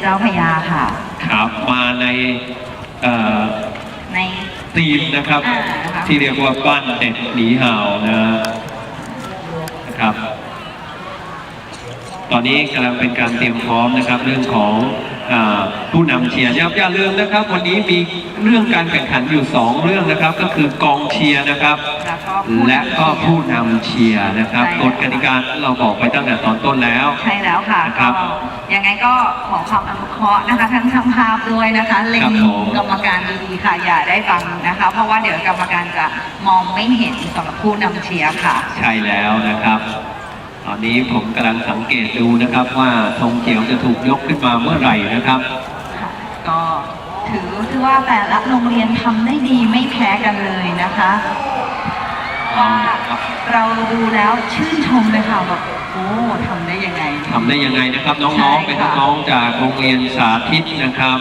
เจ้าพระยาค่ะ ครับมาในเอ่อใน ทีมนะครับ อ่านะคะ ที่เรียกว่าปั้นเด็ดหนีเห่านะนะครับ ตอนนี้กำลังเป็นการเตรียมพร้อมนะครับ เรื่องของอา ผู้นำเชียร์อย่าอย่าลืมนะครับ วันนี้มีเรื่องการแข่งขันอยู่สองเรื่องนะครับ ก็คือกองเชียร์นะครับ แล้วก็ผู้และก็ผู้นำเชียร์นะครับใช่กฎกติกาเราบอกไปตั้งแต่ตอนต้นแล้ว ใช่แล้วค่ะครัก็บยังไงก็ขอความอนุเคราะห์นะคะทั้งช่างภาพด้วยนะคะเล็ครังบผมกรรมการดีๆค่ะอย่าได้ฟังนะคะ เพราะว่าเดี๋ยวกรรมการจะมองไม่เห็นสำหรับผู้นำเชียร์ค่ะ ใช่แล้วนะครับ ตอนนี้ผมกำลังสังเกตดูนะครับว่าธงเขียวจะถูกยกขึ้นมาเมื่อไหร่นะครับค่ะก็ถือว่าแต่ละโรงเรียนทำได้ดีไม่แพ้กันเลยนะคะว่าเราดูแล้วชื่นชมเลยค่ะแบบโอ้ทำได้ยังไงทำได้ยังไงนะครับ น้องใช่ๆเป็นค่ะน้องๆจากโรงเรียนสาธิตนะครับ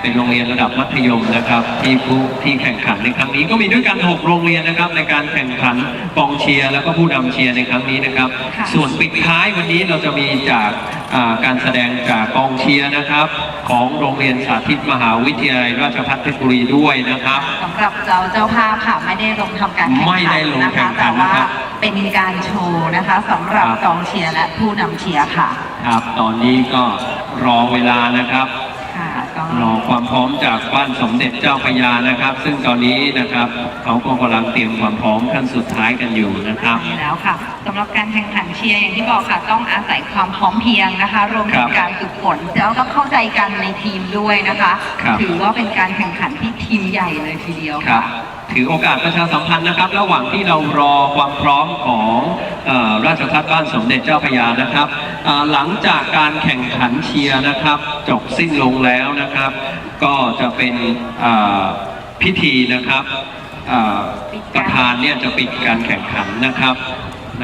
เป็นโรงเรียนระดับมัธยมนะครับ ที่ผู้ที่แข่งขันในครั้งนี้ก็มีด้วยกัน 6 โรงเรียนนะครับ ในการแข่งขันกองเชียร์แล้วก็ผู้นำเชียร์ในครั้งนี้นะครับค่ะส่วนปิดท้ายวันนี้เราจะมีจากอ่าการแสดงจากกองเชียร์นะครับ ของโรงเรียนสาธิตมหาวิทยาลัยราชภัฏเพชรบุรีด้วยนะครับสำหรับเจ้าเจ้าภาพค่ะไม่ได้ลงทำการแข่งไม่ขัได้นลงนะแข่คะงขัแต่นว่านะครับเป็นการโชว์นะคะสำหรับครับกองเชียร์และผู้นำเชียร์ค่ะ ครับ ตอนนี้ก็รอเวลานะครับ ค่ะก็รอความพร้อมจากบ้านสมเด็จเจ้าพระยานะครับ ซึ่งตอนนี้นะครับเขาก็กำลังเตรียมความพร้อมขั้นสุดท้ายกันอยู่นะครับใช่แล้วค่ะสำหรับการแข่งขันเชียร์อย่างที่บอกค่ะต้องอาศัยความพร้อมเพรียงนะคะ รวมถึครังบการฝึกฝนแล้วก็เข้าใจกันในทีมด้วยนะคะ ครับ ถือว่าเป็นการแข่งขันที่ทีมใหญ่เลยทีเดียวครัค่ะบ ถือโอกาสประชาสัมพันธ์นะครับ ระหว่างที่เรารอความพร้อมของเออราชทัศบ้านสมเด็จเจ้าพระยานะครับอ่าหลังจากการแข่งขันเชียร์นะครับ จบสิ้นลงแล้วนะครับ ก็จะเป็นอ่าพิธีนะครับอ่าประธานเนี่ยจะปิดการแข่งขันนะครับ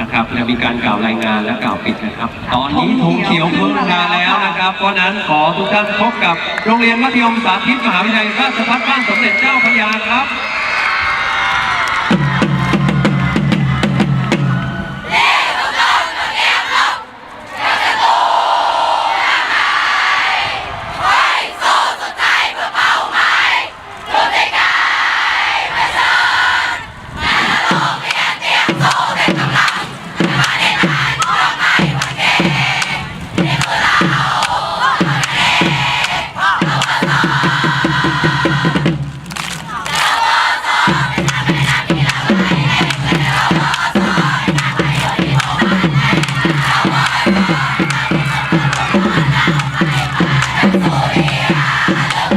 นะครับจะมีการกล่าวรายงานและกล่าวปิดนะครับ ตอนนี้ธงเขียวขึ้นมาแล้วนะครับ เพราะฉะนั้นขอทุกท่านพบกับโรงเรียนมัธยมสาธิตมหาวิทยาลัยราชภัฏบ้านสมเด็จเจ้าพระยาครับ ข้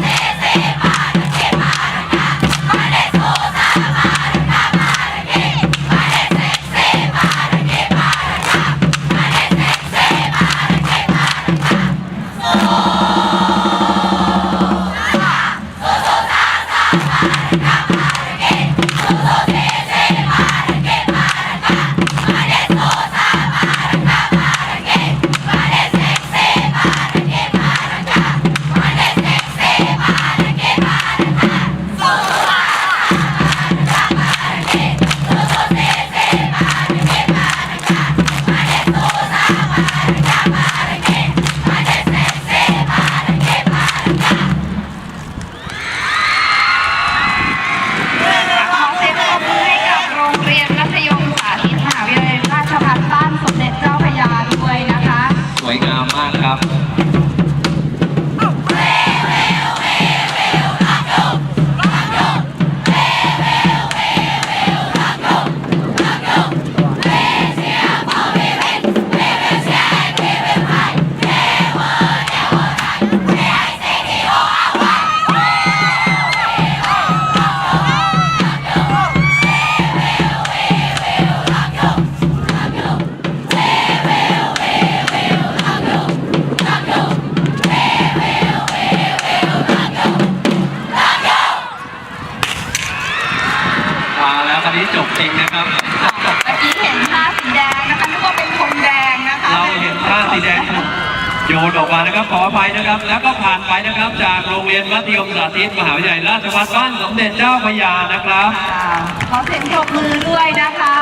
Yeah. นออกมานะครับขออภัยนะครับ แล้วก็ผ่านไปนะครับจากโรงเรียนมัธยมสาธิตมหาวิทยาลัยราชภัฏบ้านสมเด็จเจ้าพระยานะครับ ขอเสียงปรบมือด้วยนะคะ